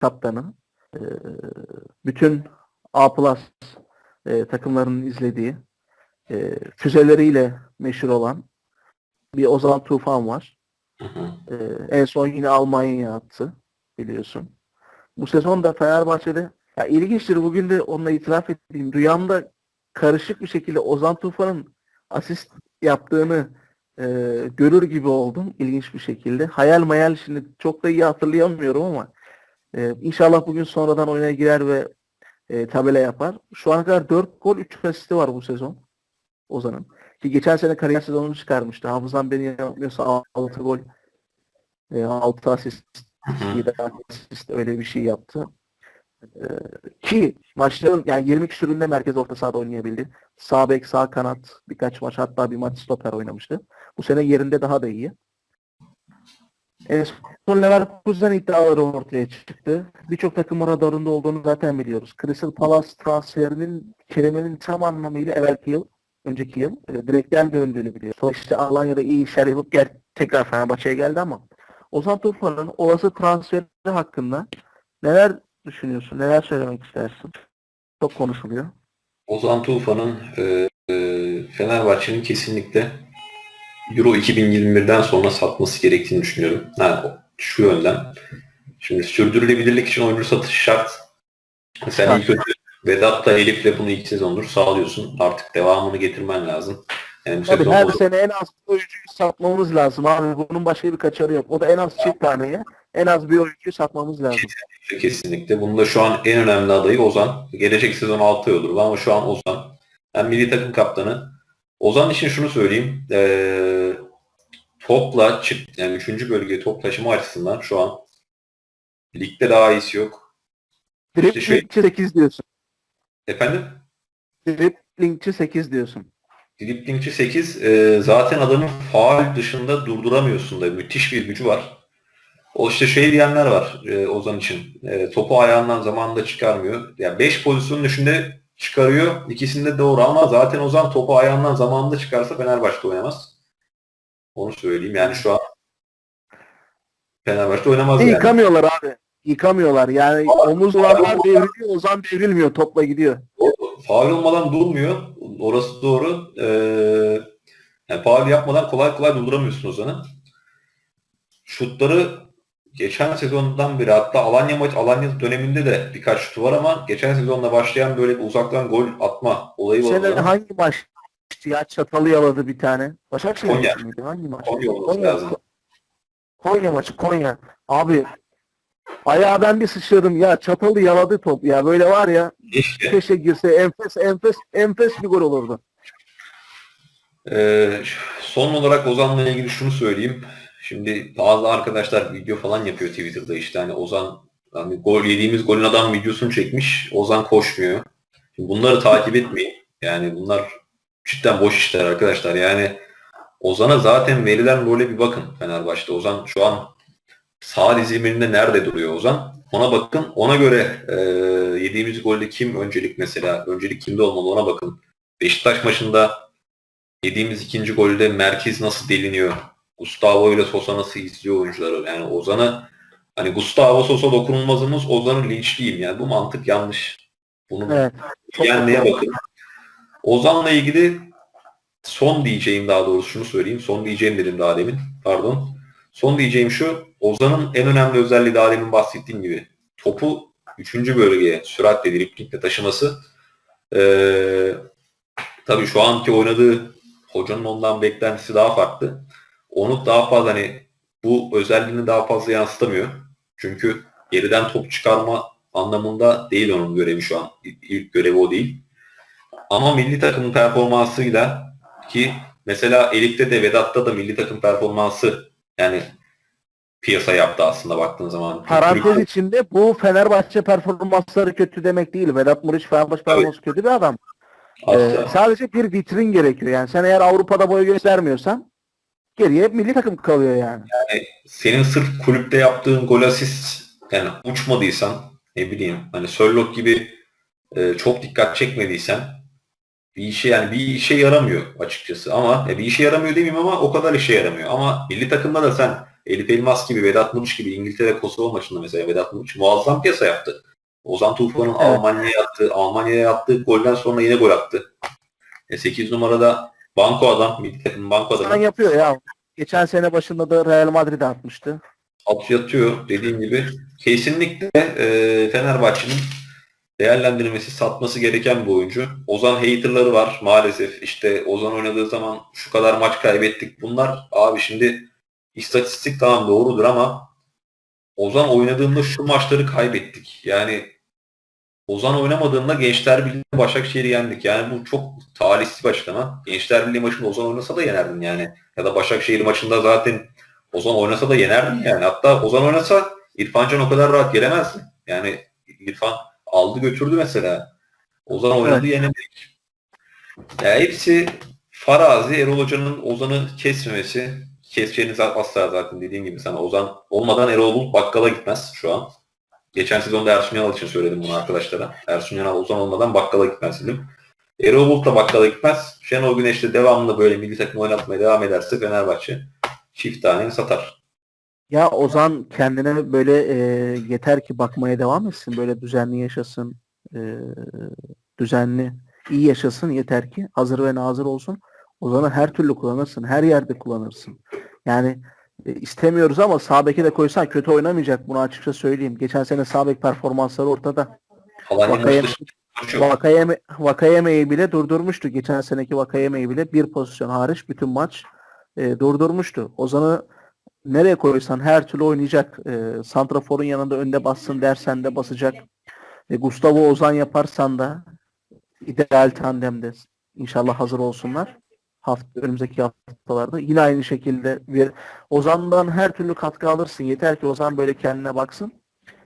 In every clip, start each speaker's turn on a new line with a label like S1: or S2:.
S1: kaptanı. Ee, bütün A plus e, takımlarının izlediği e, füzeleriyle meşhur olan bir Ozan Tufan var.
S2: Hı hı.
S1: Ee, en son yine Almanya'ya attı biliyorsun. Bu sezon da Fenerbahçe'de ya ilginçtir bugün de onunla itiraf edeyim. Rüyamda karışık bir şekilde Ozan Tufan'ın asist yaptığını e, görür gibi oldum ilginç bir şekilde. Hayal mayal şimdi çok da iyi hatırlayamıyorum ama e, inşallah bugün sonradan oyuna girer ve e, tabela yapar. Şu ana kadar 4 gol 3 asisti var bu sezon Ozan'ın. Ki geçen sene kariyer sezonunu çıkarmıştı. Hafızam beni yanıltmıyorsa 6 gol e, 6 asist
S2: Hı hı.
S1: 7 asist öyle bir şey yaptı. Ee, ki maçların yani 20 küsüründe merkez orta sahada oynayabildi. Sağ bek, sağ kanat birkaç maç hatta bir maç stoper oynamıştı. Bu sene yerinde daha da iyi. En son Leverkusen iddiaları ortaya çıktı. Birçok takım radarında olduğunu zaten biliyoruz. Crystal Palace transferinin kelimenin tam anlamıyla evvelki yıl, önceki yıl e, direkten döndüğünü biliyoruz. Sonra işte Alanya'da iyi işler yapıp gel, tekrar Fenerbahçe'ye geldi ama Ozan Tufan'ın olası transferi hakkında neler düşünüyorsun? Neler söylemek istersin? Çok konuşuluyor.
S2: Ozan Tufan'ın e, e, Fenerbahçe'nin kesinlikle Euro 2021'den sonra satması gerektiğini düşünüyorum. Ha, şu yönden. Şimdi sürdürülebilirlik için oyuncu satışı şart. Sen iyi kötü Vedat'la Elif'le bunu ilk sezondur sağlıyorsun. Artık devamını getirmen lazım. Yani bu
S1: Tabii
S2: sezon
S1: her
S2: Ozan-
S1: sene en az bir oyuncuyu satmamız lazım abi. Bunun başka bir kaçarı yok. O da en az çift taneye en az bir oyuncuyu satmamız lazım.
S2: Kesinlikle. Bunda şu an en önemli adayı Ozan. Gelecek sezon 6 ay olur ama şu an Ozan. Hem milli takım kaptanı. Ozan için şunu söyleyeyim. Ee, topla çık yani 3. bölgeye top taşıma açısından şu an ligde daha iyisi yok. İşte şey-
S1: Driblingçi 8 diyorsun.
S2: Efendim?
S1: Driblingçi 8 diyorsun.
S2: Driblingçi 8 e, zaten adamın faal dışında durduramıyorsun da müthiş bir gücü var. O işte şey diyenler var e, Ozan için. E, topu ayağından zamanında çıkarmıyor. Ya 5 pozisyonun içinde çıkarıyor. İkisinde doğru ama zaten Ozan topu ayağından zamanında çıkarsa Fenerbahçe'de oynamaz. Onu söyleyeyim. Yani şu an Fenerbahçe'de oynamaz yani.
S1: Yıkamıyorlar abi. Yıkamıyorlar. Yani omuzlarlar devriliyor. Ozan devrilmiyor. Topla gidiyor.
S2: Faul olmadan durmuyor. Orası doğru. Ee, yani faul yapmadan kolay kolay durduramıyorsun Ozan'ı. Şutları geçen sezondan beri hatta Alanya maç Alanya döneminde de birkaç şutu var ama geçen sezonla başlayan böyle bir uzaktan gol atma olayı var.
S1: sene hangi maç ya çatalı yaladı bir tane. Başakşehir
S2: Konya.
S1: mıydı? Hangi maç?
S2: Konya olması lazım.
S1: Konya maçı Konya. Abi ayağa ben bir sıçradım ya çatalı yaladı top ya böyle var ya
S2: İşte.
S1: keşke girse enfes enfes enfes bir gol olurdu.
S2: Ee, son olarak Ozan'la ilgili şunu söyleyeyim. Şimdi bazı arkadaşlar video falan yapıyor Twitter'da işte hani Ozan hani gol yediğimiz golün adam videosunu çekmiş. Ozan koşmuyor. Şimdi bunları takip etmeyin. Yani bunlar cidden boş işler arkadaşlar. Yani Ozan'a zaten verilen role bir bakın Fenerbahçe'de. Ozan şu an sağ diziliminde nerede duruyor Ozan? Ona bakın. Ona göre e, yediğimiz golde kim öncelik mesela? Öncelik kimde olmalı ona bakın. Beşiktaş maçında Yediğimiz ikinci golde merkez nasıl deliniyor? Gustavo ile Sosa nasıl izliyor oyuncuları? Yani Ozan'a hani Gustavo Sosa dokunulmazımız Ozan'ı linçliyim. Yani bu mantık yanlış. Bunu
S1: Evet.
S2: Yenmeye bakın. Ozan'la ilgili son diyeceğim daha doğrusu şunu söyleyeyim. Son diyeceğim dedim daha demin. Pardon. Son diyeceğim şu. Ozan'ın en önemli özelliği daha demin bahsettiğim gibi. Topu 3. bölgeye süratle driplingle taşıması. Ee, tabii şu anki oynadığı hocanın ondan beklentisi daha farklı. Onu daha fazla hani bu özelliğini daha fazla yansıtamıyor. Çünkü geriden top çıkarma anlamında değil onun görevi şu an. İlk, görevi o değil. Ama milli takımın performansıyla ki mesela Elif'te de Vedat'ta da milli takım performansı yani piyasa yaptı aslında baktığın zaman.
S1: Parantez içinde bu Fenerbahçe performansları kötü demek değil. Vedat Muriç Fenerbahçe performansı kötü bir adam. Ee, sadece bir vitrin gerekiyor. Yani sen eğer Avrupa'da boy göstermiyorsan geriye milli takım kalıyor yani.
S2: senin sırf kulüpte yaptığın gol asist yani uçmadıysan ne bileyim hani Sörloth gibi e, çok dikkat çekmediysen bir işe yani bir işe yaramıyor açıkçası ama ya bir işe yaramıyor demeyeyim ama o kadar işe yaramıyor ama milli takımda da sen Elif Elmas gibi, Vedat Muriç gibi İngiltere Kosova maçında mesela Vedat Muriç muazzam piyasa yaptı. Ozan Tufan'ın
S1: Evet.
S2: Almanya'ya attığı, Almanya'ya attığı golden sonra yine gol attı. E 8 numarada banko adam, takımın banko
S1: Sen
S2: adamı.
S1: yapıyor ya. Geçen sene başında da Real Madrid'e atmıştı.
S2: At yatıyor dediğim gibi. Kesinlikle e, Fenerbahçe'nin değerlendirmesi, satması gereken bir oyuncu. Ozan haterları var maalesef. İşte Ozan oynadığı zaman şu kadar maç kaybettik. Bunlar abi şimdi istatistik tamam doğrudur ama Ozan oynadığında şu maçları kaybettik. Yani Ozan oynamadığında Gençler Birliği Başakşehir'i yendik. Yani bu çok talihsiz bir açıklama. Gençler Birliği maçında Ozan oynasa da yenerdin yani. Ya da Başakşehir maçında zaten Ozan oynasa da yenerdin yani. Hatta Ozan oynasa İrfan Can o kadar rahat gelemezdi. Yani İrfan aldı götürdü mesela. Ozan oynadı yenemedik. Ya hepsi farazi Erol Hoca'nın Ozan'ı kesmemesi. Keseceğini asla zaten dediğim gibi sana Ozan olmadan Erol Bulut bakkala gitmez şu an. Geçen sezonda Ersun Yanal için söyledim bunu arkadaşlara. Ersun Yanal Ozan olmadan bakkala gitmez dedim. Erol Bulut da bakkala gitmez. Şenol Güneş de devamlı böyle milli takım oynatmaya devam ederse Fenerbahçe çift tane satar.
S1: Ya Ozan kendine böyle e, yeter ki bakmaya devam etsin. Böyle düzenli yaşasın. e, düzenli iyi yaşasın yeter ki. Hazır ve nazır olsun. Ozan'ı her türlü kullanırsın. Her yerde kullanırsın. Yani e, istemiyoruz ama sağ beke de koysan kötü oynamayacak. Bunu açıkça söyleyeyim. Geçen sene sağ bek performansları ortada. Vakayeme, Vakayeme'yi bile durdurmuştu. Geçen seneki Vakayeme'yi bile bir pozisyon hariç bütün maç e, durdurmuştu. Ozan'ı nereye koysan her türlü oynayacak. E, Santrafor'un yanında önde bassın dersen de basacak. E, Gustavo Ozan yaparsan da ideal tandemde inşallah hazır olsunlar. Hafta, önümüzdeki haftalarda yine aynı şekilde bir Ozan'dan her türlü katkı alırsın. Yeter ki Ozan böyle kendine baksın.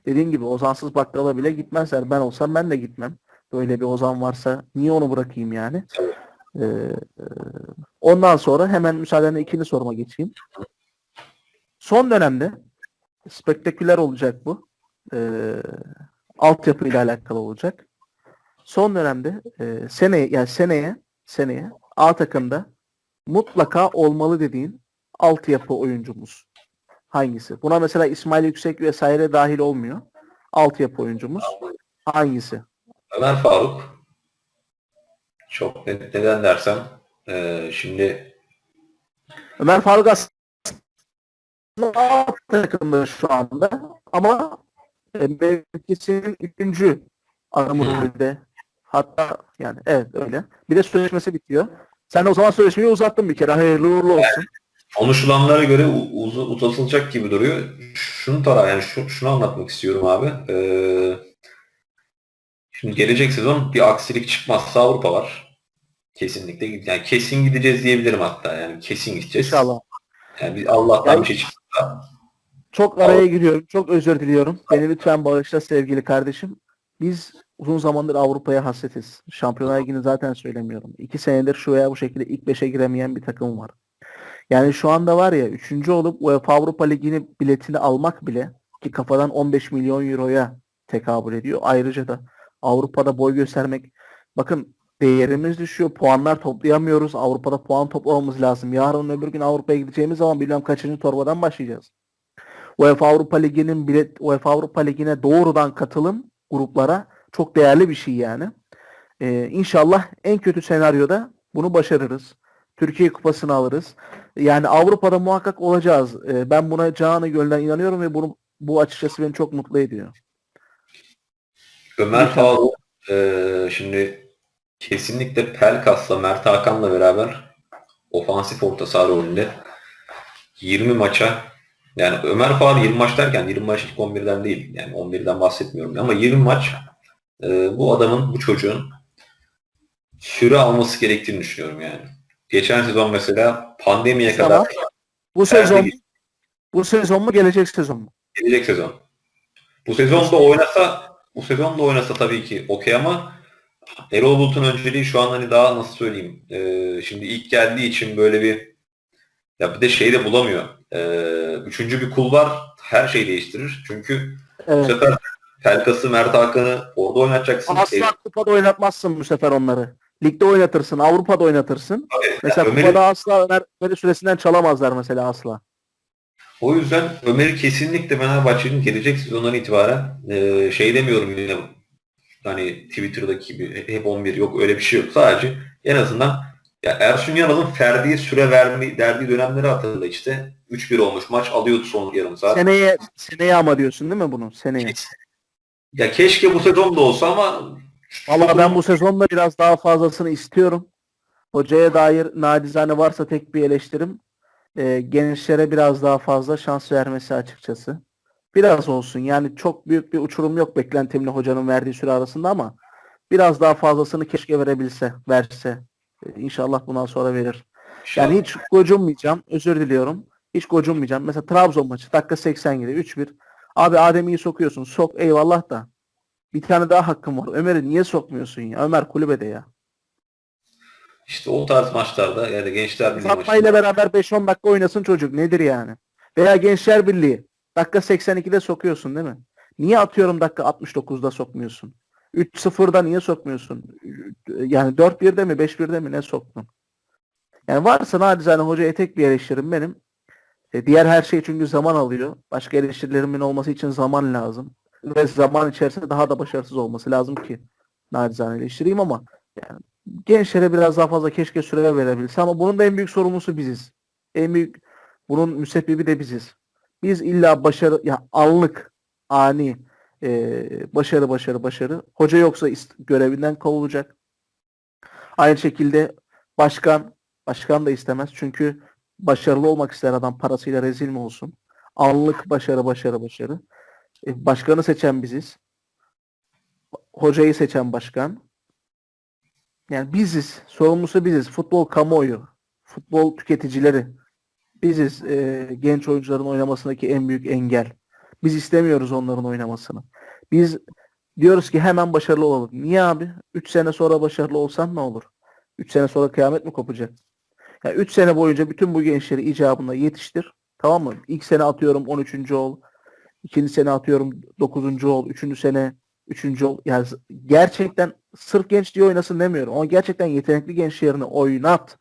S1: Dediğim gibi Ozansız bakkala bile gitmezler. Ben olsam ben de gitmem. Böyle bir Ozan varsa niye onu bırakayım yani? Ee, e, ondan sonra hemen müsaadenle ikinci soruma geçeyim. Son dönemde spektaküler olacak bu. Ee, altyapı ile alakalı olacak. Son dönemde e, seneye yani seneye seneye A takımda mutlaka olmalı dediğin altyapı oyuncumuz hangisi? Buna mesela İsmail Yüksek vesaire dahil olmuyor. Altyapı oyuncumuz hangisi?
S2: Ömer Faruk. Çok net. Neden dersen eee, şimdi
S1: Ömer Faruk aslında alt takımda şu anda ama e, mevkisinin üçüncü rolünde. Hatta yani evet öyle. Bir de sözleşmesi bitiyor. Sen o zaman sözleşmeyi uzattın bir kere. Hayırlı uğurlu olsun.
S2: konuşulanlara göre uz- uzatılacak gibi duruyor. Şunu tara yani şu, şunu anlatmak istiyorum abi. Eee, şimdi gelecek sezon bir aksilik çıkmazsa Avrupa var. Kesinlikle yani kesin gideceğiz diyebilirim hatta yani kesin gideceğiz.
S1: İnşallah.
S2: Yani bir Allah'tan
S1: Yani-
S2: bir şey çıksa
S1: Çok araya giriyorum. Çok özür diliyorum. Beni lütfen bağışla sevgili kardeşim. Biz uzun zamandır Avrupa'ya hasretiz. Şampiyonlar Ligi'ni zaten söylemiyorum. İki senedir şu veya bu şekilde ilk beşe giremeyen bir takım var. Yani şu anda var ya üçüncü olup UEFA Avrupa Ligi'ni biletini almak bile ki kafadan 15 milyon euroya tekabül ediyor. Ayrıca da Avrupa'da boy göstermek bakın değerimiz düşüyor. Puanlar toplayamıyoruz. Avrupa'da puan toplamamız lazım. Yarın öbür gün Avrupa'ya gideceğimiz zaman bilmem kaçıncı torbadan başlayacağız. UEFA Avrupa Ligi'nin bilet UEFA Avrupa Ligi'ne doğrudan katılım gruplara çok değerli bir şey yani. Ee, inşallah en kötü senaryoda bunu başarırız. Türkiye Kupası'nı alırız. Yani Avrupa'da muhakkak olacağız. Ee, ben buna canı gönülden inanıyorum ve bunu bu açıkçası beni çok mutlu ediyor.
S2: Ömer. Faruk eee, şimdi kesinlikle Pelkas'la Mert Hakan'la beraber ofansif orta saha rolünde 20 maça yani Ömer Faruk 20 maç derken 20 maç ilk 11'den değil yani 11'den bahsetmiyorum ama 20 maç eee, bu adamın bu çocuğun süre alması gerektiğini düşünüyorum yani. Geçen sezon mesela pandemiye
S1: Tamam.
S2: kadar
S1: Bu sezon bu sezon mu gelecek sezon mu?
S2: gelecek sezon. Bu sezon da oynasa bu sezon da oynasa tabii ki okey ama Erol Bulut'un önceliği şu an hani daha nasıl söyleyeyim ee, şimdi ilk geldiği için böyle bir ya bir de şey de bulamıyor. Ee, üçüncü bir kul var her şeyi değiştirir. Çünkü bu
S1: Evet.
S2: sefer Pelkas'ı, Mert Hakan'ı orada oynatacaksın.
S1: Asla kupada oynatmazsın bu sefer onları. Ligde oynatırsın, Avrupa'da oynatırsın.
S2: Tabii,
S1: Mesela
S2: Ömer'i-
S1: kupada asla Ömer, Ömer'i süresinden çalamazlar mesela asla.
S2: O yüzden Ömer'i kesinlikle Fenerbahçe'nin gelecek sezondan itibaren e, şey demiyorum yine hani Twitter'daki gibi hep 11 yok öyle bir şey yok. Sadece en azından ya Ersun Yanal'ın Ferdi'ye süre verme derdiği dönemleri hatırla işte. 3-1 olmuş maç alıyordu son yarım saat.
S1: Seneye seneye ama diyorsun değil mi bunu? Seneye.
S2: Ya keşke bu sezon da olsa ama
S1: Valla ben bu sezonda biraz daha fazlasını istiyorum. Hocaya dair nacizane varsa tek bir eleştirim. e, gençlere biraz daha fazla şans vermesi açıkçası. Biraz olsun. Yani çok büyük bir uçurum yok beklentimle hocanın verdiği süre arasında ama biraz daha fazlasını keşke verebilse, verse. E, İnşallah bundan sonra verir. Yani hiç gocunmayacağım. Özür diliyorum. Hiç gocunmayacağım. Mesela Trabzon maçı dakika 87 3-1. Abi Adem'i sokuyorsun. Sok eyvallah da. Bir tane daha hakkım var. Ömer'i niye sokmuyorsun ya? Ömer kulübede ya.
S2: işte o tarz maçlarda yani Gençler Birliği
S1: Fatma ile beraber 5-10 dakika oynasın çocuk. Nedir yani? Veya Gençler Birliği. Dakika 82'de sokuyorsun değil mi? Niye atıyorum dakika 69'da sokmuyorsun? 3-0'da niye sokmuyorsun? Yani 4-1'de mi 5-1'de mi ne soktun? Yani varsa nacizane hocaya tek bir eleştirim benim. E, diğer her şey çünkü zaman alıyor. Başka eleştirilerimin olması için zaman lazım. Ve zaman içerisinde daha da başarısız olması lazım ki nacizane eleştireyim ama yani gençlere biraz daha fazla keşke süre verebilse ama bunun da en büyük sorumlusu biziz. En büyük bunun müsebbibi de biziz. Biz illa başarı ya anlık ani e, başarı başarı başarı. Hoca yoksa görevinden kovulacak. Aynı şekilde başkan başkan da istemez. Çünkü başarılı olmak ister adam parasıyla rezil mi olsun? Anlık başarı başarı başarı. E, başkanı seçen biziz. Hocayı seçen başkan. Yani biziz. Sorumlusu biziz. Futbol kamuoyu. Futbol tüketicileri. Biziz e, genç oyuncuların oynamasındaki en büyük engel. Biz istemiyoruz onların oynamasını. Biz diyoruz ki hemen başarılı olalım. Niye abi? 3 sene sonra başarılı olsan ne olur? 3 sene sonra kıyamet mi kopacak? Ya 3 sene boyunca bütün bu gençleri icabında yetiştir. Tamam mı? İlk sene atıyorum 13. ol. ikinci sene atıyorum 9. ol. Üçüncü sene 3. ol. Yani gerçekten sırf genç diye oynasın demiyorum. Ama gerçekten yetenekli gençlerini oynat.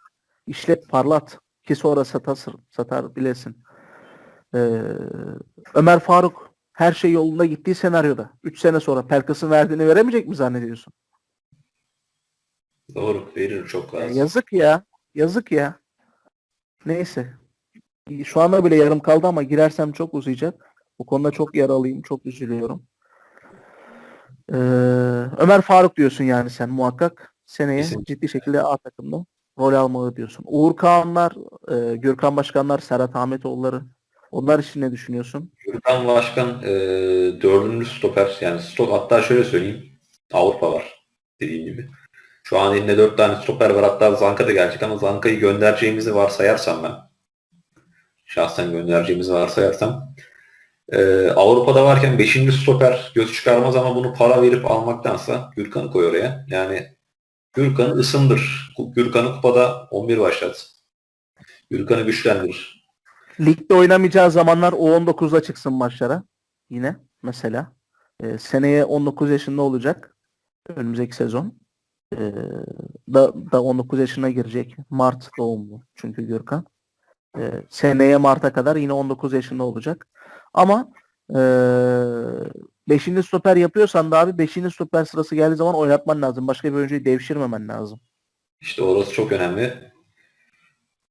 S1: işlet, parlat. Ki sonra satar, satar bilesin. Ee, Ömer Faruk her şey yolunda gittiği senaryoda 3 sene sonra Pelkas'ın verdiğini veremeyecek mi zannediyorsun?
S2: doğru verir çok lazım.
S1: yazık ya. Yazık ya. Neyse. Şu anda bile yarım kaldı ama girersem çok uzayacak. Bu konuda çok yaralıyım. Çok üzülüyorum. Ee, Ömer Faruk diyorsun yani sen muhakkak. Seneye
S2: Kesinlikle.
S1: ciddi şekilde A takımda rol almalı diyorsun. Uğur Kağanlar, e, Gürkan Başkanlar, Serhat Ahmetoğulları. Onlar için ne düşünüyorsun?
S2: Gürkan Başkan e, dördüncü stoper yani stok hatta şöyle söyleyeyim Avrupa var dediğim gibi. Şu an elinde dört tane stoper var hatta Zanka da gelecek ama Zanka'yı göndereceğimizi varsayarsam ben şahsen göndereceğimizi varsayarsam e, Avrupa'da varken beşinci stoper göz çıkarmaz ama bunu para verip almaktansa Gürkan'ı koy oraya. Yani Gürkan'ı ısındır. Gürkan'ı kupada 11 başlat. Gürkan'ı güçlendir.
S1: Ligde oynamayacağı zamanlar U19'da çıksın maçlara. Yine mesela. Ee, seneye 19 yaşında olacak. Önümüzdeki sezon. Ee, da, da 19 yaşına girecek. Mart doğumlu çünkü Gürkan. Ee, seneye Mart'a kadar yine 19 yaşında olacak. Ama ee, 5. stoper yapıyorsan da abi 5. stoper sırası geldiği zaman oynatman lazım. Başka bir oyuncuyu devşirmemen lazım.
S2: İşte orası çok önemli.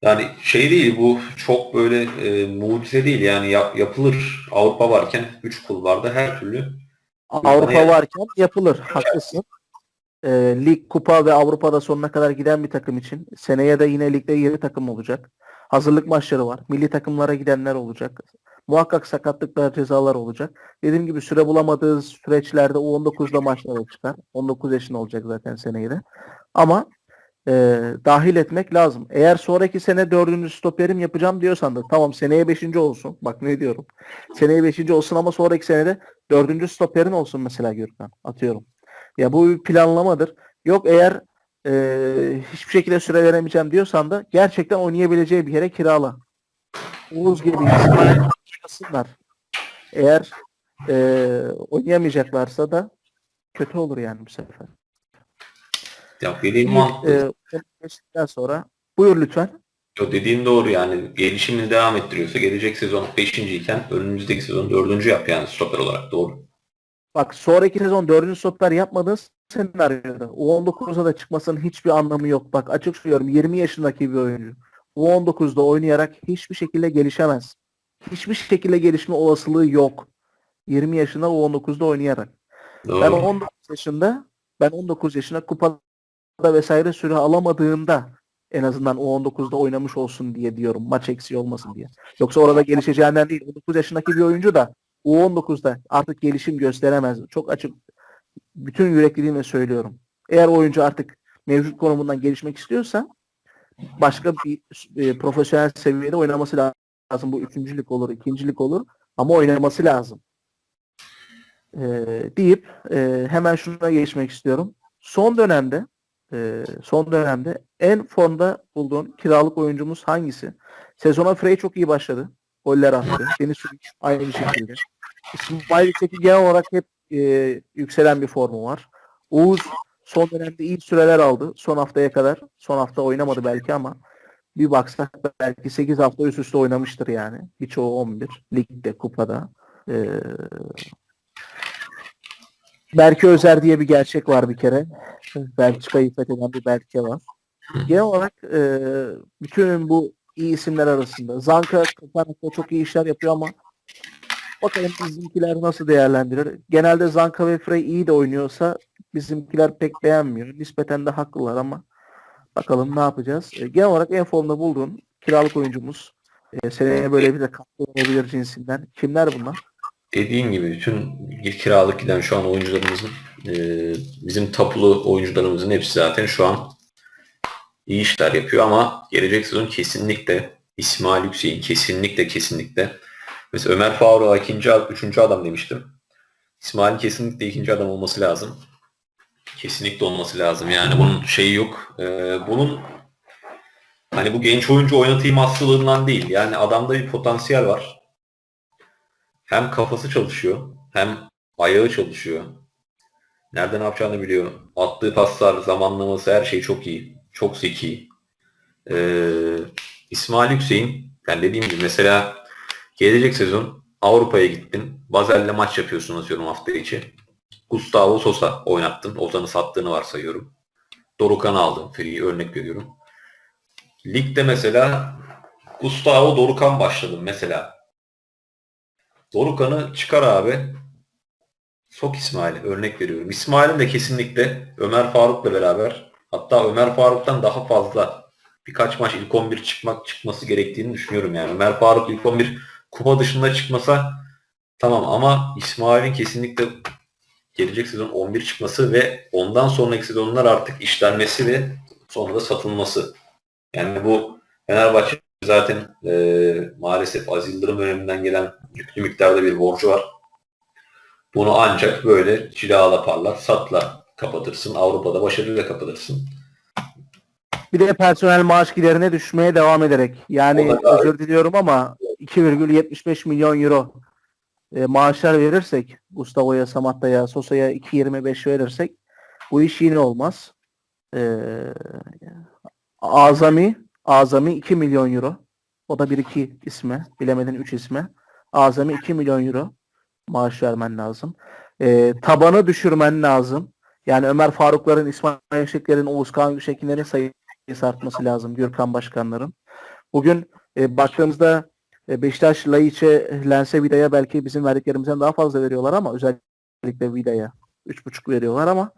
S2: Yani şey değil bu çok böyle e, mucize değil yani yap- yapılır Avrupa varken 3 kulvarda her türlü
S1: Avrupa varken yapılır. Haklısın. Ee, lig, kupa ve Avrupa'da sonuna kadar giden bir takım için seneye de yine ligde yeni takım olacak. Hazırlık maçları var. Milli takımlara gidenler olacak. Muhakkak sakatlıklar, cezalar olacak. Dediğim gibi süre bulamadığı süreçlerde U19'da maçlara çıkar. 19 yaşında olacak zaten seneye de. Ama e, dahil etmek lazım. Eğer sonraki sene dördüncü stoperim yapacağım diyorsan da tamam seneye beşinci olsun. Bak ne diyorum. Seneye beşinci olsun ama sonraki senede dördüncü stoperin olsun mesela Gürkan. Atıyorum. Ya bu bir planlamadır. Yok eğer e, hiçbir şekilde süre veremeyeceğim diyorsan da gerçekten oynayabileceği bir yere kirala. Uğuz gibi oynasınlar. Eğer e, oynayamayacaklarsa da kötü olur yani bu sefer.
S2: ya dediğim
S1: Bir,
S2: mantıklı.
S1: e, sonra buyur lütfen.
S2: O dediğin doğru yani gelişimini devam ettiriyorsa gelecek sezon 5. iken önümüzdeki sezon 4. yap yani stoper olarak doğru.
S1: Bak sonraki sezon 4. stoper yapmadığın senaryoda U19'a da çıkmasının hiçbir anlamı yok. Bak açık söylüyorum 20 yaşındaki bir oyuncu. U19'da oynayarak hiçbir şekilde gelişemez. Hiçbir şekilde gelişme olasılığı yok. 20 yaşında U19'da oynayarak.
S2: Doğru.
S1: Ben 19 yaşında ben 19 yaşında kupada vesaire süre alamadığında en azından U19'da oynamış olsun diye diyorum. Maç eksiği olmasın diye. Yoksa orada gelişeceğinden değil. 19 yaşındaki bir oyuncu da U19'da artık gelişim gösteremez. Çok açık bütün yürekliliğimle söylüyorum. Eğer oyuncu artık mevcut konumundan gelişmek istiyorsa başka bir e, profesyonel seviyede oynaması lazım. Bu üçüncülük olur, ikincilik olur ama oynaması lazım. E, deyip e, hemen şuna geçmek istiyorum. Son dönemde e, son dönemde en formda bulduğun kiralık oyuncumuz hangisi? Sezona Frey çok iyi başladı. Goller attı. Deniz aynı şekilde. İsmail Yüksek'i genel olarak hep e, yükselen bir formu var. Oğuz son dönemde iyi süreler aldı. Son haftaya kadar. Son hafta oynamadı belki ama bir baksak belki 8 hafta üst üste oynamıştır yani. Birçoğu 11. Ligde, kupada. Ee, Berke Özer diye bir gerçek var bir kere. Belçika'yı fetheden bir Berke var. Genel olarak e, bütün bu iyi isimler arasında. Zanka Kapanak'ta çok iyi işler yapıyor ama bakalım bizimkiler nasıl değerlendirir. Genelde Zanka ve Frey iyi de oynuyorsa bizimkiler pek beğenmiyor. Nispeten de haklılar ama bakalım ne yapacağız. E, genel olarak en formda bulduğun kiralık oyuncumuz. E, seneye böyle bir de katkı olabilir cinsinden. Kimler bunlar?
S2: Dediğin gibi bütün kiralık giden şu an oyuncularımızın e, bizim tapulu oyuncularımızın hepsi zaten şu an iyi işler yapıyor ama gelecek sezon kesinlikle İsmail Yüksek'in kesinlikle kesinlikle mesela Ömer Faruk'a ikinci, üçüncü adam demiştim. İsmail'in kesinlikle ikinci adam olması lazım. Kesinlikle olması lazım. Yani bunun şeyi yok. E, bunun hani bu genç oyuncu oynatayım hastalığından değil. Yani adamda bir potansiyel var hem kafası çalışıyor hem ayağı çalışıyor. Nerede ne yapacağını biliyor. Attığı paslar, zamanlaması her şey çok iyi. Çok zeki. Ee, İsmail Hüseyin yani dediğim gibi mesela gelecek sezon Avrupa'ya gittin. Bazel'le maç yapıyorsun atıyorum hafta içi. Gustavo Sosa oynattın. Ozan'ı sattığını varsayıyorum. Dorukan'ı aldın. Free örnek veriyorum. Ligde mesela Gustavo Dorukan başladım mesela. Dorukan'ı çıkar abi. Sok İsmail'i örnek veriyorum. İsmail'in de kesinlikle Ömer Faruk'la beraber hatta Ömer Faruk'tan daha fazla birkaç maç ilk 11 çıkmak çıkması gerektiğini düşünüyorum yani. Ömer Faruk ilk 11 kupa dışında çıkmasa tamam ama İsmail'in kesinlikle gelecek sezon 11 çıkması ve ondan sonraki sezonlar artık işlenmesi ve sonra da satılması. Yani bu Fenerbahçe zaten e, maalesef Aziz Yıldırım döneminden gelen yüklü miktarda bir borcu var. Bunu ancak böyle cilala parlat, satla kapatırsın. Avrupa'da başarıyla kapatırsın.
S1: Bir de personel maaş giderine düşmeye devam ederek. Yani özür diliyorum ama 2,75 milyon euro e, maaşlar verirsek Gustavo'ya, Samatta'ya, Sosa'ya 2.25 verirsek bu iş yine olmaz. E, Azami Azami 2 milyon euro. O da 1-2 isme. Bilemedin 3 isme. Azami 2 milyon euro maaş vermen lazım. E, tabanı düşürmen lazım. Yani Ömer Farukların, İsmail Yaşekler'in, Oğuz Kağan Güşekinlerin sayısı artması lazım. Gürkan Başkanların. Bugün e, baktığımızda Beşiktaş, Laiç'e, Lens'e, Vida'ya belki bizim verdiklerimizden daha fazla veriyorlar ama özellikle Vida'ya 3,5 veriyorlar ama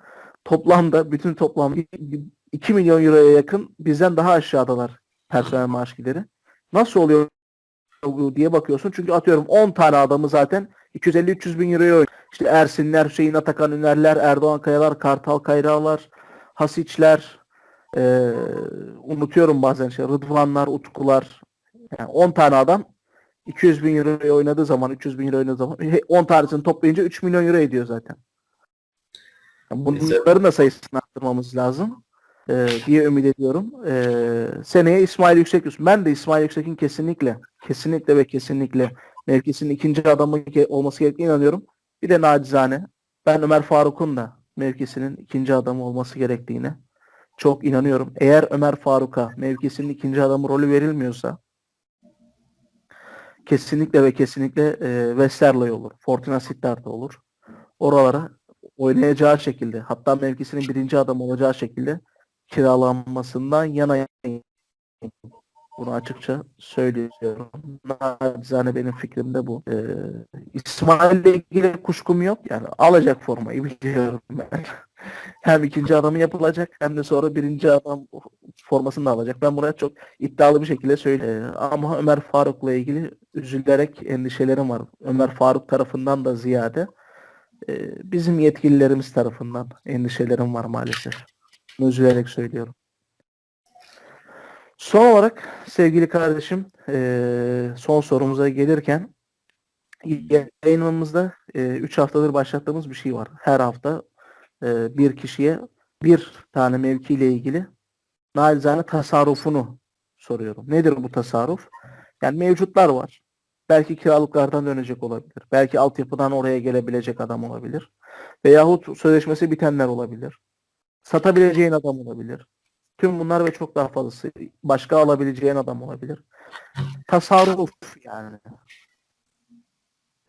S1: toplamda bütün toplam 2 milyon euroya yakın bizden daha aşağıdalar personel maaş gideri. Nasıl oluyor diye bakıyorsun. Çünkü atıyorum 10 tane adamı zaten 250-300 bin euroya oynuyor. İşte Ersinler, Hüseyin Atakan Ünerler, Erdoğan Kayalar, Kartal Kayralar, Hasiçler, ee, unutuyorum bazen şey, Rıdvanlar, Utkular. Yani 10 tane adam 200 bin euroya oynadığı zaman, 300 bin euro oynadığı zaman 10 tanesini toplayınca 3 milyon euro ediyor zaten. Yani bunların da sayısını arttırmamız lazım e, diye ümit ediyorum. E, seneye İsmail Yüksek Ben de İsmail Yüksek'in kesinlikle, kesinlikle ve kesinlikle mevkisinin ikinci adamı olması gerektiğine inanıyorum. Bir de nacizane ben Ömer Faruk'un da mevkisinin ikinci adamı olması gerektiğine çok inanıyorum. Eğer Ömer Faruk'a mevkisinin ikinci adamı rolü verilmiyorsa kesinlikle ve kesinlikle e, Westerlo olur. Fortuna Sittard olur. Oralara oynayacağı şekilde hatta mevkisinin birinci adamı olacağı şekilde kiralanmasından yana bunu açıkça söylüyorum. Nacizane benim fikrim de bu. Ee, İsmail'le ilgili kuşkum yok. Yani alacak formayı biliyorum ben. Hem ikinci adamı yapılacak hem de sonra birinci adam formasını da alacak. Ben buraya çok iddialı bir şekilde söyleyeyim. Ee, ama Ömer Faruk'la ilgili üzülerek endişelerim var. Ömer Faruk tarafından da ziyade e, bizim yetkililerimiz tarafından endişelerim var maalesef. Üzülerek söylüyorum. Son olarak sevgili kardeşim eee, son sorumuza gelirken yayınımızda 3 haftadır başlattığımız bir şey var. Her hafta eee, bir kişiye bir tane mevkiyle ilgili narizane tasarrufunu soruyorum. Nedir bu tasarruf? Yani mevcutlar var. Belki kiralıklardan dönecek olabilir. Belki altyapıdan oraya gelebilecek adam olabilir. Veyahut sözleşmesi bitenler olabilir. Satabileceğin adam olabilir. Tüm bunlar ve çok daha fazlası. Başka alabileceğin adam olabilir. Tasarruf yani.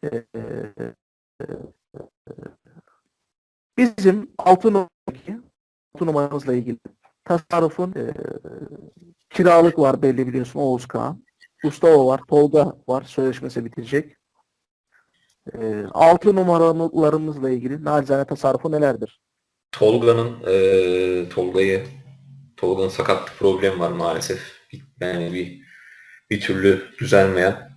S1: Ee, bizim altı numaradaki altı numaramızla ilgili tasarrufun e, kiralık var belli biliyorsun Oğuz Kağan. Mustafa var, Tolga var sözleşmesi bitecek. E, altı numaralarımızla ilgili nacizane tasarrufu nelerdir?
S2: Tolga'nın eee Tolga'yı Tolga'nın sakatlık problemi var maalesef. Yani bir bir türlü düzelmeyen.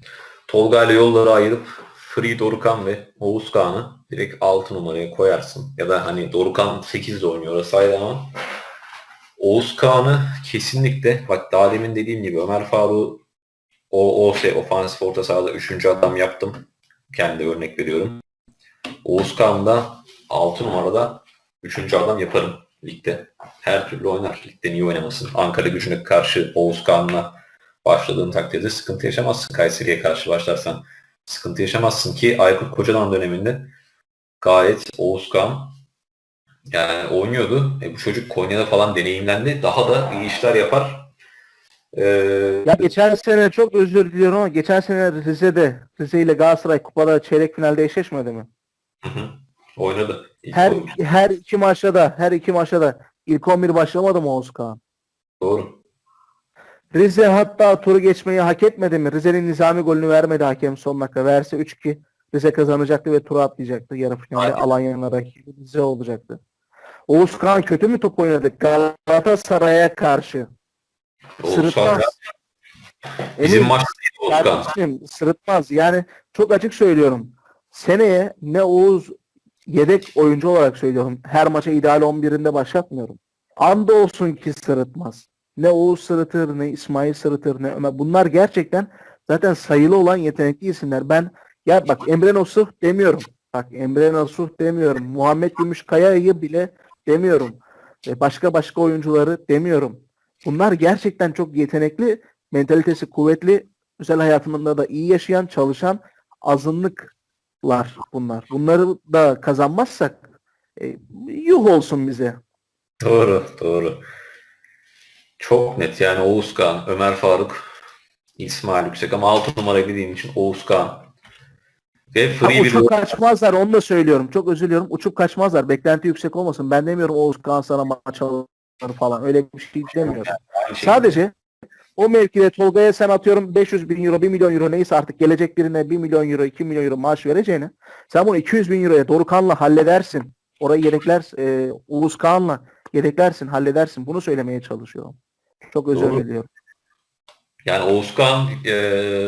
S2: Tolga ile yolları ayırıp Free Dorukan ve Oğuz Kağan'ı direkt 6 numaraya koyarsın. Ya da hani Dorukan 8 de oynuyor orası ayrı ama Oğuz Kağan'ı kesinlikle bak daha demin dediğim gibi Ömer Faruk o, o şey ofansif orta sahada 3. adam yaptım. Kendi örnek veriyorum. Oğuz Kağan da 6 numarada 3. adam yaparım ligde. Her türlü oynar. Ligde niye oynamasın? Ankara gücüne karşı Oğuz Kağan'la başladığın takdirde sıkıntı yaşamazsın. Kayseri'ye karşı başlarsan sıkıntı yaşamazsın ki Aykut Kocaman döneminde gayet Oğuz Kağan yani oynuyordu. E, bu çocuk Konya'da falan deneyimlendi. Daha da iyi işler yapar. Ee,
S1: Ya geçen sene çok özür diliyorum ama geçen sene Rize'de Rize ile Galatasaray kupada çeyrek finalde eşleşmedi mi?
S2: hı hı, oynadı. İlk
S1: Her
S2: oyun.
S1: her iki maçta da her iki maçta da ilk 11 başlamadı mı Oğuz Kağan?
S2: Doğru.
S1: Rize hatta turu geçmeyi hak etmedi mi? Rize'nin nizami golünü vermedi hakem son dakika. Verse 3-2 Rize kazanacaktı ve turu atlayacaktı. Yarı finalde. Alanya'nın rakibi Rize olacaktı. Oğuz Kağan kötü mü top oynadı? Galatasaray'a karşı. Sırıtmaz.
S2: Bizim
S1: Emin-
S2: maçtaydı Oğuz Kağan.
S1: Kardeşim sırıtmaz. Yani çok açık söylüyorum. Seneye ne Oğuz yedek oyuncu olarak söylüyorum. Her maça ideal 11'inde başlatmıyorum. Anda olsun ki sırıtmaz. Ne Oğuz sırıtır, ne İsmail sırıtır, ne Ömer. Bunlar gerçekten zaten sayılı olan yetenekli isimler. Ben ya bak Emre Nasuh demiyorum. Bak Emre Nasuh demiyorum. Muhammed Gümüşkaya'yı bile demiyorum. E, Başka başka oyuncuları demiyorum. Bunlar gerçekten çok yetenekli, mentalitesi kuvvetli, özel hayatında da iyi yaşayan, çalışan azınlıklar bunlar. Bunları da kazanmazsak e, yuh olsun bize.
S2: Doğru, doğru. Çok net yani Oğuz Kağan, Ömer Faruk, İsmail Yüksek ama 6 numara dediğim için Oğuz Kağan. Ve free bir
S1: uçup kaçmazlar onu da söylüyorum. Çok özür diliyorum. Uçup kaçmazlar. Beklenti yüksek olmasın. Ben demiyorum Oğuz Kağan sana maç alır falan. Öyle bir şey demiyorum.
S2: aynı şey.
S1: Sadece o mevkide Tolga'ya sen atıyorum 500 bin euro, 1 milyon euro neyse artık gelecek birine 1 milyon euro, 2 milyon euro maaş vereceğine sen bunu 200 bin euroya Dorukan'la halledersin. Orayı yedekler, e, Uğuz Kağan'la yedeklersin, halledersin. Bunu söylemeye çalışıyorum. Çok özür
S2: Doğru.
S1: diliyorum.
S2: Yani Oğuz Kağan e,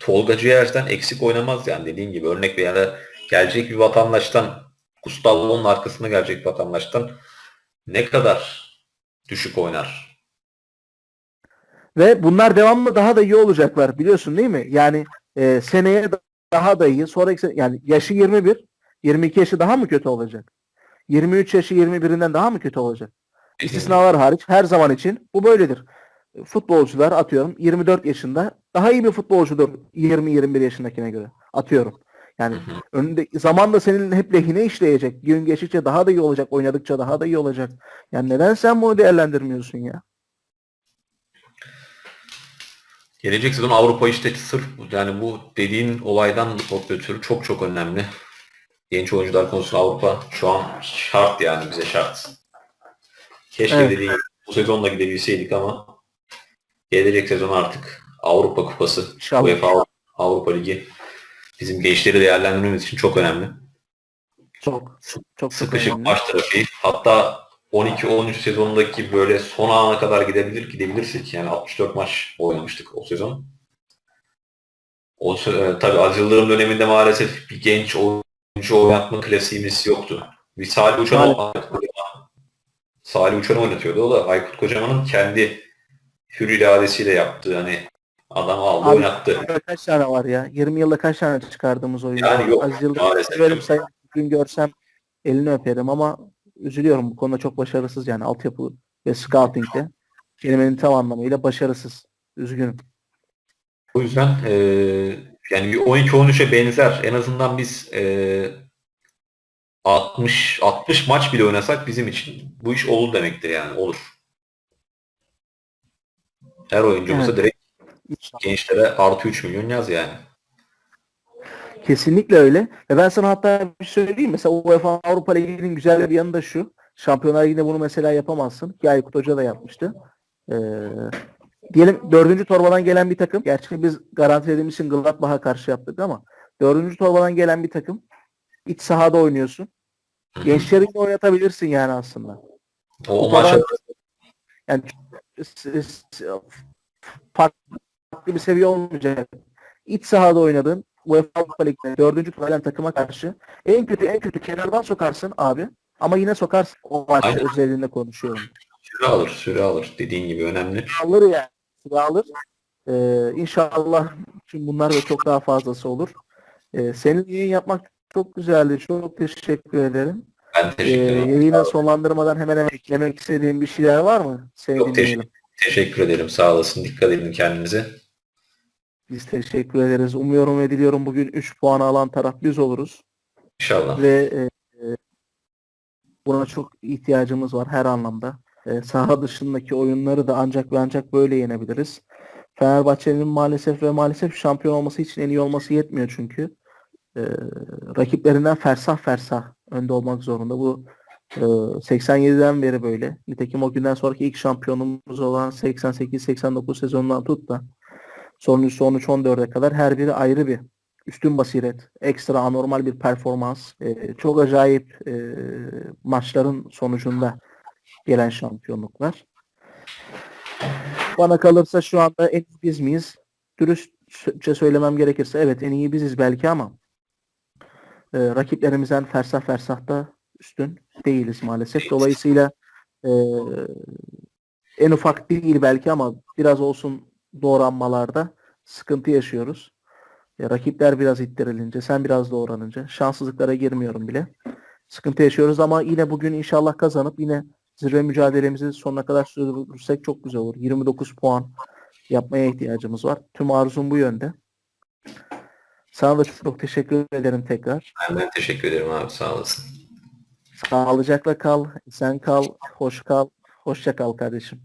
S2: Tolga Ciğer'den eksik oynamaz yani dediğin gibi örnek bir yani gelecek bir vatandaştan Gustavo'nun arkasında gelecek vatandaştan ne kadar düşük oynar?
S1: Ve bunlar devamlı daha da iyi olacaklar biliyorsun değil mi? Yani e, seneye da- daha da iyi. Sonraki sene- yani yaşı 21, 22 yaşı daha mı kötü olacak? 23 yaşı 21'inden daha mı kötü olacak? İstisnalar hariç her zaman için bu böyledir. Futbolcular atıyorum 24 yaşında daha iyi bir futbolcudur 20-21 yaşındakine göre. Atıyorum. Yani
S2: Hı hı.
S1: önünde zaman da senin hep lehine işleyecek. Gün geçtikçe daha da iyi olacak. Oynadıkça daha da iyi olacak. Yani neden sen bunu değerlendirmiyorsun ya?
S2: Gelecek sezon Avrupa işte sırf yani bu dediğin olaydan ötürü çok çok önemli. Genç oyuncular konusunda Avrupa şu an şart yani bize şart. Keşke
S1: Evet.
S2: dediğin gibi bu sezonda gidebilseydik ama gelecek sezon artık Avrupa Kupası,
S1: İnşallah.
S2: UEFA Avrupa Ligi bizim gençleri değerlendirmemiz için çok önemli.
S1: Çok çok çok
S2: Sıkışık
S1: önemli.
S2: maç trafiği. Hatta 12-13 sezonundaki böyle son ana kadar gidebilir gidebilirsek yani 64 maç oynamıştık o sezon. O e, tabii Aziz Yıldırım döneminde maalesef bir genç oyuncu oynatma klasiğimiz yoktu. Bir Salih Uçan. Salih Uçan oynatıyordu. O da Aykut Kocaman'ın kendi hür iradesiyle yaptığı hani adam aldı
S1: Abi,
S2: oynattı.
S1: Kaç tane var ya? 20 yılda kaç tane çıkardığımız oyuncu
S2: Yani yok,
S1: Aziz Yıldırım'ı
S2: maalesef
S1: sayın gün görsem elini öperim ama üzülüyorum bu konuda çok başarısız yani altyapı ve scouting'de kelimenin tam anlamıyla başarısız. Üzgünüm.
S2: O yüzden eee yani bir 12-13'e benzer. En azından biz eee 60 60 maç bile oynasak bizim için bu iş olur demektir yani olur. Her oyuncumuza
S1: Evet.
S2: direkt gençlere artı 3 milyon yaz yani.
S1: Kesinlikle öyle. Ve ben sana hatta bir şey söyleyeyim. Mesela UEFA Avrupa Ligi'nin güzel bir yanı da şu. Şampiyonlar Ligi'nde bunu mesela yapamazsın. Ki Aykut Hoca da yapmıştı. Ee, diyelim dördüncü torbadan gelen bir takım. Gerçi biz garantilediğimiz için Gladbach'a karşı yaptık ama dördüncü torbadan gelen bir takım. iç sahada oynuyorsun. Gençlerini oynatabilirsin yani aslında.
S2: O, o maça
S1: yani farklı bir seviye olmayacak. İç sahada oynadın. UEFA Avrupa Ligi'nde dördüncü tur gelen takıma karşı en kötü en kötü kenardan sokarsın abi. Ama yine sokarsın. O maç
S2: Aynen.
S1: özelinde konuşuyorum.
S2: süre alır, süre alır. Dediğin gibi önemli.
S1: Alır yani. Süre alır. Ee, inşallah şimdi bunlar ve çok daha fazlası olur. Ee, senin yayın yapmak çok güzeldi. Çok teşekkür ederim.
S2: Ben
S1: Ee,
S2: teşekkür ederim.
S1: yayını sonlandırmadan hemen hemen eklemek istediğim bir şeyler var mı? Seni
S2: Çok teşekkür-
S1: dinleyelim.
S2: Teşekkür ederim. Sağ olasın. Dikkat edin kendinize.
S1: Biz teşekkür ederiz. Umuyorum ve diliyorum bugün 3 puan alan taraf biz oluruz.
S2: İnşallah.
S1: Ve e, e, buna çok ihtiyacımız var her anlamda. E, saha dışındaki oyunları da ancak ve ancak böyle yenebiliriz. Fenerbahçe'nin maalesef ve maalesef şampiyon olması için en iyi olması yetmiyor çünkü. E, rakiplerinden fersah fersah önde olmak zorunda. Bu e, 87'den beri böyle. Nitekim o günden sonraki ilk şampiyonumuz olan 88-89 sezonundan tut da sonuncusu 13-14'e kadar her biri ayrı bir üstün basiret, ekstra anormal bir performans, e, çok acayip e, maçların sonucunda gelen şampiyonluklar. Bana kalırsa şu anda en iyi biz miyiz? Dürüstçe söylemem gerekirse evet en iyi biziz belki ama e, rakiplerimizden fersah fersah da üstün değiliz maalesef. Dolayısıyla e, en ufak değil belki ama biraz olsun doğranmalarda sıkıntı yaşıyoruz. Ya, rakipler biraz ittirilince, sen biraz doğranınca şanssızlıklara girmiyorum bile. Sıkıntı yaşıyoruz ama yine bugün inşallah kazanıp yine zirve mücadelemizi sonuna kadar sürdürürsek çok güzel olur. 29 puan yapmaya ihtiyacımız var. Tüm arzum bu yönde. Sana da çok teşekkür ederim tekrar.
S2: Ben de teşekkür ederim abi. Sağ olasın.
S1: Sağlıcakla kal, sen kal, hoş kal, hoşça kal kardeşim.